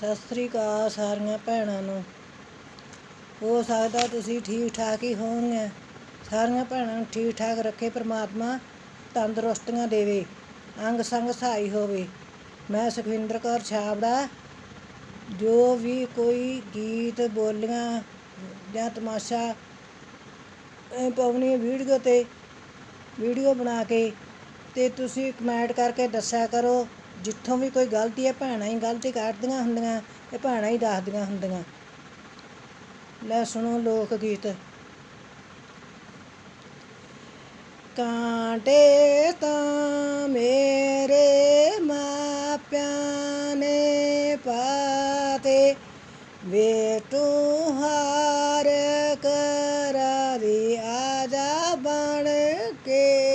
ਸਤਿ ਸ੍ਰੀ ਅਕਾਲ ਸਾਰੀਆਂ ਭੈਣਾਂ ਨੂੰ। ਹੋ ਸਕਦਾ ਤੁਸੀਂ ਠੀਕ ਠਾਕ ਹੀ ਹੋਵੋਗੇ। ਸਾਰੀਆਂ ਭੈਣਾਂ ਨੂੰ ਠੀਕ ਠਾਕ ਰੱਖੇ ਪ੍ਰਮਾਤਮਾ ਤੰਦਰੁਸਤੀਆਂ ਦੇਵੇ, ਅੰਗ ਸੰਗ ਸਹਾਈ ਹੋਵੇ। ਮੈਂ ਸੁਖਵਿੰਦਰ ਕੌਰ ਛਾਬੜਾ, ਜੋ ਵੀ ਕੋਈ ਗੀਤ, ਬੋਲੀਆਂ ਜਾਂ ਤਮਾਸ਼ਾ, ਇਹ ਪਾਉਣੀ ਵੀਡੀਓ ਤੇ, ਵੀਡੀਓ ਬਣਾ ਕੇ ਤੇ ਤੁਸੀਂ ਕਮੈਂਟ ਕਰਕੇ ਦੱਸਿਆ ਕਰੋ। ਜਿੱਥੋਂ ਵੀ ਕੋਈ ਗਲਤੀ ਹੈ, ਭੈਣਾਂ ਹੀ ਗਲਤੀ ਕੱਢਦੀਆਂ ਹੁੰਦੀਆਂ ਇਹ ਭੈਣਾਂ ਹੀ ਦੱਸਦੀਆਂ ਹੁੰਦੀਆਂ। ਲੈ ਸੁਣੋ ਲੋਕ ਗੀਤ ਕਾਂਟੇ ਤਾਂ ਮੇਰੇ ਮਾਪਿਆਂ ਨੇ ਪਾਤੇ, ਵੇ ਤੂੰ ਹਾਰ ਕਰਾਰੀ ਆਜਾ ਬਣ ਕੇ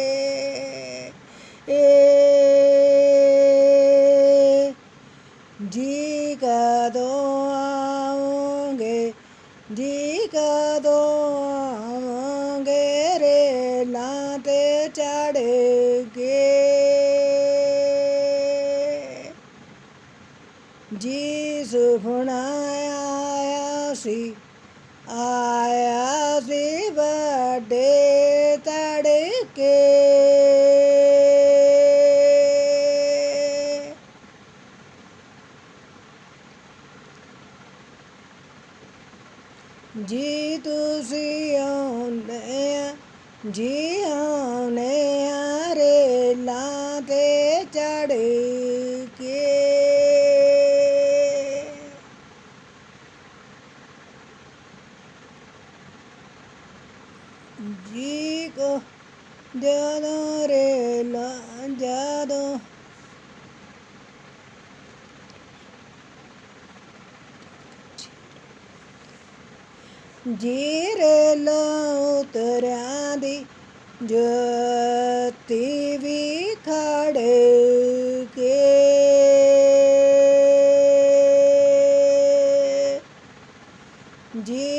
ਜੀ ਸੁਪਨਾ ਆਇਆ ਸੀ ਆਇਆ ਸੀ ਵੱਡੇ ਤੜਕੇ। ਜੀ ਤੁਸੀਂ ਆਉਂਦੇ ਆ ਜੀ ਆਉਂਦੇ ਜੀ ਕੋ ਜਦੋਂ ਰੇਲਾਂ ਜਦੋਂ ਜੀਰੇ ਲੋ ਉਤਰਿਆਂ ਦੀ ਜੋਤੀ ਵੀ ਖੜ ਕੇ। ਜੀ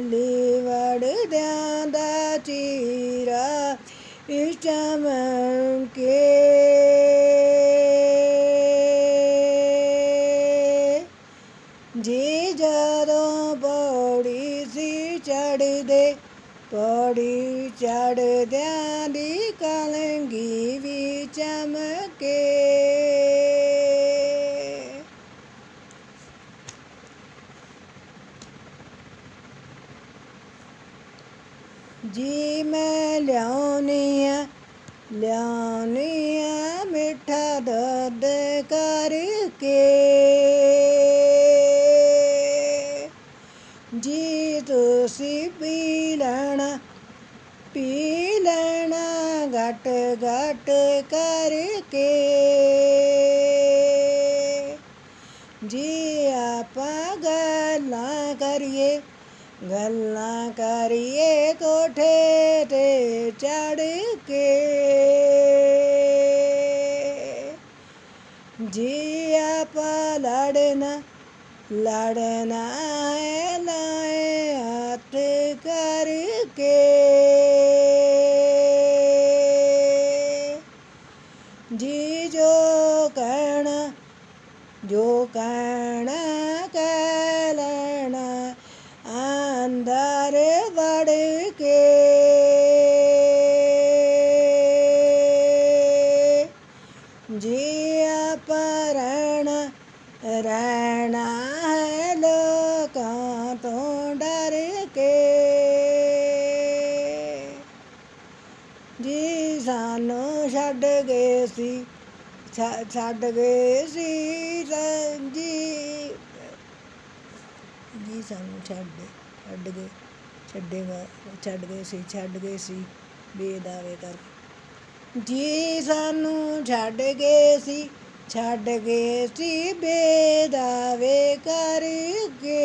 ਮੈਲੀ ਵੜਦਿਆਂ ਦਾ ਚੀਰਾ ਇਸ ਚਮਕੇ ਜੀ ਜਦੋਂ ਪੌੜੀ ਸੀ ਚੜਦੇ ਪੌੜੀ ਚੜਦਿਆਂ ਦੀ ਕਲੰਗੀ ਵੀ ਚਮਕੇ। ਜੀ ਮੈਂ ਲਿਆਉਣੀ ਆ ਲਿਆਉਣੀ ਆ ਮਿੱਠਾ ਦੁੱਧ ਕਰਕੇ। ਜੀ ਤੁਸੀਂ ਪੀ ਲੈਣਾ ਪੀ ਲੈਣਾ ਘਟ ਘਟ ਕਰਕੇ। ਜੀ ਆਪਾਂ ਗੱਲਾਂ ਕਰੀਏ ਗੱਲਾਂ ਕਰੀਏ ਕੋਠੇ ਤੇ ਚੜ ਕੇ ਜੀ ਆਪਾਂ ਲੜਨਾ ਲੜਨਾ ਹੈ ਲਾਏ ਹੱਥ ਕਰਕੇ ਜੀ ਜੋ ਕਹਿਣਾ ਜੋ ਕਹਿਣਾ ਛੱਡ ਗਏ ਸੀ ਛੱਡ ਗਏ ਸੀ ਸ- ਜੀ ਜੀ ਸਾਨੂੰ ਛੱਡ ਛੱਡ ਗਏ ਛੱਡੇਗਾ ਛੱਡ ਗਏ ਸੀ, ਛੱਡ ਗਏ ਸੀ, ਬੇਦਾਵੇ ਕਰ। ਜੀ ਸਾਨੂੰ ਛੱਡ ਗਏ ਸੀ, ਛੱਡ ਗਏ ਸੀ, ਬੇਦਾਵੇ ਕਰਕੇ